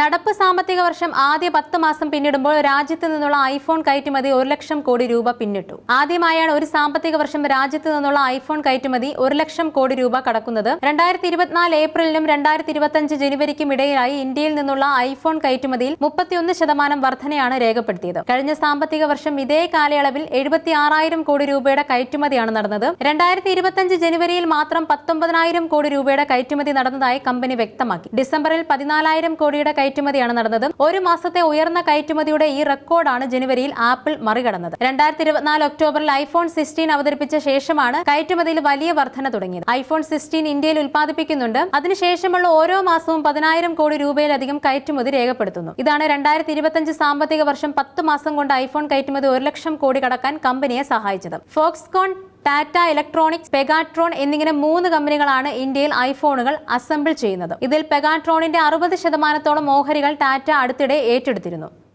നടപ്പ് സാമ്പത്തിക വർഷം ആദ്യ പത്ത് മാസം പിന്നിടുമ്പോൾ രാജ്യത്ത് നിന്നുള്ള ഐഫോൺ കയറ്റുമതി ഒരു ലക്ഷം കോടി രൂപ പിന്നിട്ടു. ആദ്യമായാണ് ഒരു സാമ്പത്തിക വർഷം രാജ്യത്ത് നിന്നുള്ള ഐഫോൺ കയറ്റുമതി ഒരു ലക്ഷം കോടി രൂപ കടക്കുന്നത്. രണ്ടായിരത്തി ഇരുപത്തിനാല് ഏപ്രിലിനും രണ്ടായിരത്തി ഇരുപത്തിയഞ്ച് ജനുവരിക്കും ഇടയിലായി ഇന്ത്യയിൽ നിന്നുള്ള ഐഫോൺ കയറ്റുമതിയിൽ മുപ്പത്തിയൊന്ന് ശതമാനം വർധനയാണ് രേഖപ്പെടുത്തിയത്. കഴിഞ്ഞ സാമ്പത്തിക വർഷം ഇതേ കാലയളവിൽ എഴുപത്തി ആറായിരം കോടി രൂപയുടെ കയറ്റുമതിയാണ് നടന്നത്. രണ്ടായിരത്തി ഇരുപത്തിയഞ്ച് ജനുവരിയിൽ മാത്രം പത്തൊമ്പതിനായിരം കോടി രൂപയുടെ കയറ്റുമതി നടന്നതായി കമ്പനി വ്യക്തമാക്കി. ഡിസംബറിൽ പതിനാലായിരം കോടിയുടെ കയറ്റുമതിയാണ് നടന്നത് ഒരു മാസത്തെ ഉയർന്ന കയറ്റുമതിയുടെ ഈ റെക്കോർഡാണ് ജനുവരിയിൽ ആപ്പിൾ മറികടന്നത്. രണ്ടായിരത്തി ഇരുപത്തിനാല് ഒക്ടോബറിൽ ഐഫോൺ സിക്സ്റ്റീൻ അവതരിപ്പിച്ച ശേഷമാണ് കയറ്റുമതിയിൽ വലിയ വർധന തുടങ്ങിയത്. ഐഫോൺ സിക്സ്റ്റീൻ ഇന്ത്യയിൽ ഉൽപ്പാദിപ്പിക്കുന്നുണ്ട്. അതിനുശേഷമുള്ള ഓരോ മാസവും പതിനായിരം കോടി രൂപയിലധികം കയറ്റുമതി രേഖപ്പെടുത്തുന്നു. ഇതാണ് രണ്ടായിരത്തി ഇരുപത്തിയഞ്ച് സാമ്പത്തിക വർഷം പത്ത് മാസം കൊണ്ട് ഐഫോൺ കയറ്റുമതി ഒരു ലക്ഷം കോടി കടക്കാൻ കമ്പനിയെ സഹായിച്ചത്. ഫോക്സ്കോൺ ടാറ്റ ഇലക്ട്രോണിക്സ് പെഗാട്രോൺ എന്നിങ്ങനെ മൂന്ന് കമ്പനികളാണ് ഇന്ത്യയിൽ ഐഫോണുകൾ അസംബിൾ ചെയ്യുന്നത്. ഇതിൽ പെഗാട്രോണിന്റെ അറുപത് ശതമാനത്തോളം ഓഹരികൾ ടാറ്റ അടുത്തിടെ ഏറ്റെടുത്തിരുന്നു.